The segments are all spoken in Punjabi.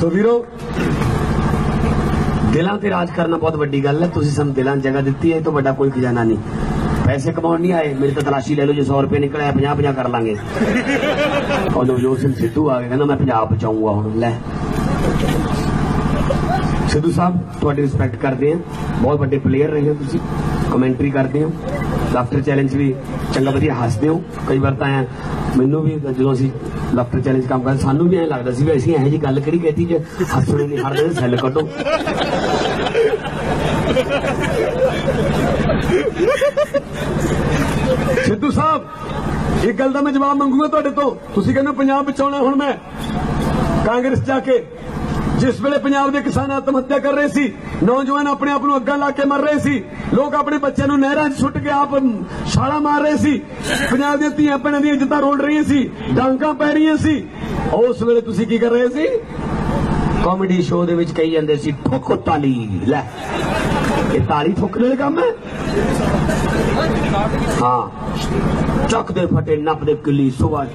ਸੋ ਵੀਰੋ ਦਿਲਾਂ ਤੇ ਰਾਜ ਕਰਨਾ ਬਹੁਤ ਵੱਡੀ ਗੱਲ ਹੈ ਤੁਸੀਂ ਸਾਨੂੰ ਦਿਲਾਂ 'ਚ ਜਗ੍ਹਾ ਦਿੱਤੀ ਹੈ ਇਹ ਤੋਂ ਵੱਡਾ ਕੋਈ ਖਜ਼ਾਨਾ ਨਹੀਂ ਪੈਸੇ ਕਮਾਉਣ ਨਹੀਂ ਆਏ ਮੇਰੀ ਤਾਂ ਤਲਾਸ਼ੀ ਲੈ ਲਓ ਜੇ 100 ਰੁਪਏ ਨਿਕਲਿਆ 50 50 ਕਰ ਲਾਂਗੇ ਉਹ ਨਵਜੋਤ ਸਿੰਘ ਸਿੱਧੂ ਆ ਕੇ ਕਹਿੰਦਾ ਮੈਂ ਪੰਜਾਬ ਬਚਾਉਂਗਾ ਹੁਣ ਲੈ ਸਿੱਧੂ ਸਾਹਿਬ ਤੁਹਾਡੀ ਰਿਸਪੈਕਟ ਕਰਦੇ ਆ ਬਹੁਤ ਵੱਡੇ ਪਲੇਅਰ ਰਹੇ ਹੋ ਤੁਸੀਂ ਕਮੈਂਟਰੀ ਕਰਦੇ ਹੋ ਲਾਫਟਰ ਚੈਲੰਜ ਵੀ ਚੰਗਾ ਵਧੀਆ ਹੱਸਦੇ ਹੋ। ਕਈ ਵਾਰ ਤਾਂ ਮੈਨੂੰ ਵੀ ਜਦੋਂ ਅਸੀਂ ਲਾਫਟਰ ਚੈਲੰਜ ਕੰਮ ਕਰਦੇ ਸਾਨੂੰ ਵੀ ਐਂ ਲੱਗਦਾ ਸੀ ਵੀ ਅਸੀਂ ਇਹੋ ਜੀ ਗੱਲ ਕਿਹੜੀ ਕਹਿਤੀ ਜੇ ਹੱਸਣੇ ਨਹੀਂ ਹਰਦੇ ਸੈੱਲ ਕੱਢੋ। ਸਿੱਧੂ ਸਾਹਿਬ, ਇੱਕ ਗੱਲ ਦਾ ਮੈਂ ਜਵਾਬ ਮੰਗੂਗਾ ਤੁਹਾਡੇ ਤੋਂ। ਤੁਸੀਂ ਕਹਿੰਦੇ ਹੋ ਪੰਜਾਬ ਬਚਾਉਣਾ ਹੁਣ ਮੈਂ। ਕਾਂਗਰਸ ਜਾ ਕੇ ਜਿਸ ਵੇਲੇ ਪੰਜਾਬ ਦੇ ਕਿਸਾਨ ਆਤਮ ਹੱਤਿਆ ਕਰ ਰਹੇ ਸੀ, ਨੌਜਵਾਨ ਆਪਣੇ ਆਪ ਨੂੰ ਅੱਗਾ ਲਾ ਕੇ ਮਰ ਰਹੇ ਸੀ, ਲੋਕ ਆਪਣੇ ਬੱਚਿਆਂ ਨੂੰ ਨਹਿਰਾਂ 'ਚ ਸੁੱਟ ਕੇ ਆਪ ਛਾਲਾ ਮਾਰ ਰਹੇ ਸੀ, ਪੰਜਾਬ ਦੀਆਂ ਧੀਆਂ ਭੈਣਾਂ ਦੀਆਂ ਇੱਜ਼ਤਾਂ ਰੋਲ ਰਹੀਆਂ ਸੀ ਡਾਂਕਾਂ ਪੈ ਰਹੀਆਂ ਸੀ। ਉਸ ਵੇਲੇ ਤੁਸੀਂ ਕੀ ਕਰ ਰਹੇ ਸੀ? ਕਾਮੇਡੀ ਸ਼ੋਅ ਦੇ ਵਿੱਚ ਕਹੀ ਜਾਂਦੇ ਸੀ, ਠੋਕੋ ਤਾਲੀ, ਲੈ। ਇਹ ਤਾਲੀ ਠੋਕਣ ਵਾਲਾ ਕੰਮ ਹੈ? ਹਾਂ। ਚੱਕ ਦੇ ਫਟੇ ਨੱਪ ਦੇ ਕਿੱਲੀ ਸੁਬਾ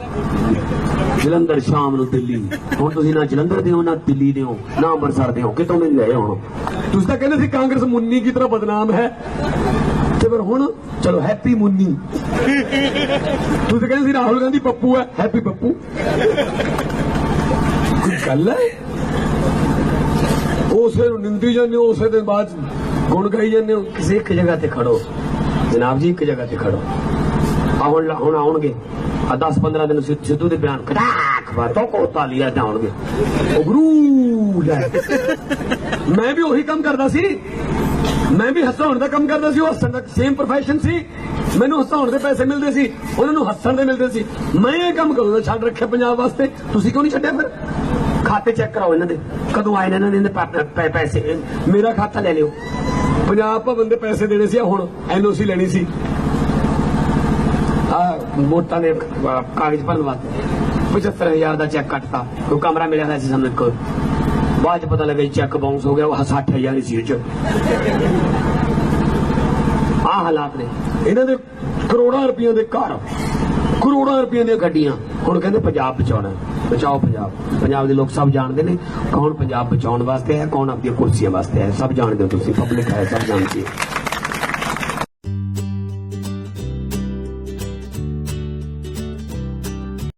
ਜਲੰਧਰ ਸ਼ਾਮ ਨੂੰ ਦਿੱਲੀ। ਹੁਣ ਤੁਸੀਂ ਨਾ ਜਲੰਧਰ ਦੇ ਹੋ ਨਾ ਦਿੱਲੀ ਦੇ ਹੋ ਨਾ ਅੰਮ੍ਰਿਤਸਰ ਦੇ ਹੋ ਕਿਤੋਂ ਨਹੀਂ ਲਏ ਹੁਣ? ਤੁਸੀਂ ਤਾਂ ਕਹਿੰਦੇ ਸੀ ਕਾਂਗਰਸ ਮੁੰਨੀ ਕੀ ਤਰ੍ਹਾਂ ਬਦਨਾਮ ਹੈ। ਤੇ ਫਿਰ ਹੁਣ? ਚਲੋ ਹੈਪੀ ਮੁੰਨੀ। ਤੁਸੀਂ ਕਹਿੰਦੇ ਸੀ ਰਾਹੁਲ ਗਾਂਧੀ ਪੱਪੂ ਹੈ। ਹੈਪੀ ਪੱਪੂ। ਕੋਈ ਗੱਲ ਹੈ? ਉਸੇ ਨੂੰ ਨਿੰਦੀ ਜਾਂਦੇ ਹੋ ਉਸੇ ਦਿਨ ਬਾਅਦ ਗੁਣ ਗਾਈ ਜਾਂਦੇ ਹੋ। ਕਿਸੇ ਇੱਕ ਜਗ੍ਹਾ ਤੇ ਖੜੋ। ਜਨਾਬ ਜੀ, ਇੱਕ ਜਗ੍ਹਾ ਤੇ ਖੜੋ। ਆ ਹੁਣ ਹੁਣ ਆਉਣਗੇ। ਆ 10 15 ਦਿਨ ਸਿੱਧੂ ਦੇ ਬਿਆਨ ਕੜਾਕ ਵਾ ਤੋ ਕੋ ਤਾਲੀਆ ਜਾਣਗੇ ਉਹ ਲੈ। ਮੈਂ ਵੀ ਉਹੀ ਕੰਮ ਕਰਦਾ ਸੀ। ਮੈਂ ਵੀ ਹਸਾਉਣ ਦਾ ਕੰਮ ਕਰਦਾ ਸੀ। ਉਹ ਹੱਸਣ ਦਾ ਸੇਮ ਪ੍ਰੋਫੈਸ਼ਨ ਸੀ। ਮੈਨੂੰ ਹਸਾਉਣ ਦੇ ਪੈਸੇ ਮਿਲਦੇ ਸੀ। ਉਹਨਾਂ ਨੂੰ ਹੱਸਣ ਦੇ ਮਿਲਦੇ ਸੀ। ਮੈਂ ਇਹ ਕੰਮ ਕਦੋਂ ਛੱਡ ਰੱਖਿਆ ਪੰਜਾਬ ਵਾਸਤੇ? ਤੁਸੀਂ ਕਿਉਂ ਨਹੀਂ ਛੱਡਿਆ ਫਿਰ? ਖਾਤੇ ਚੈੱਕ ਕਰਾਓ ਇਹਨਾਂ ਦੇ। ਕਦੋਂ ਆਏ ਨੇ ਇਹਨਾਂ ਦੇ? ਪੈਸੇ। ਮੇਰਾ ਖਾਤਾ ਲੈ ਲਿਓ। ਪੰਜਾਬ ਭਵਨ ਦੇ ਪੈਸੇ ਦੇਣੇ ਸੀ ਹੁਣ ਐਨਓਸੀ ਲੈਣੀ ਸੀ। ਆ ਵੋਟਾਂ ਦੇ ਕਾਗਜ਼ ਭਰਨ ਵਾਸਤੇ। 75000 ਦਾ ਚੈੱਕ ਕੱਟਤਾ। ਕੋਈ ਕਮਰਾ ਮਿਲਿਆ ਹੋਇਆ ਸੀ ਸਾਨੂੰ ਇੱਕ। ਬਾਅਦ ਚ ਪਤਾ ਲੱਗਾ ਚੈੱਕ ਬਾਉਂਸ ਹੋ ਗਿਆ, ਉਹ 60000 ਹੀ ਸੀ ਉਹ ਚ। ਆ ਹਾਲਾਤ ਨੇ। ਇਹਨਾਂ ਦੇ ਕਰੋੜਾਂ ਰੁਪਈਆਂ ਦੇ ਘਰ। ਕਰੋੜਾਂ ਰੁਪਈਆਂ ਦੀਆਂ ਗੱਡੀਆਂ। ਹੁਣ ਕਹਿੰਦੇ ਪੰਜਾਬ ਬਚਾਉਣਾ ਬਚਾਓ ਪੰਜਾਬ। ਪੰਜਾਬ ਦੇ ਲੋਕ ਸਭ ਜਾਣਦੇ ਨੇ ਕੌਣ ਪੰਜਾਬ ਬਚਾਉਣ ਵਾਸਤੇ ਹੈ, ਕੌਣ ਆਪਣੀਆਂ ਕੁਰਸੀਆਂ ਵਾਸਤੇ ਹੈ। ਸਭ ਜਾਣਦੇ ਹੋ ਤੁਸੀਂ ਪਬਲਿਕ ਹੈ, ਸਭ ਜਾਣਦੀ ਹੈ।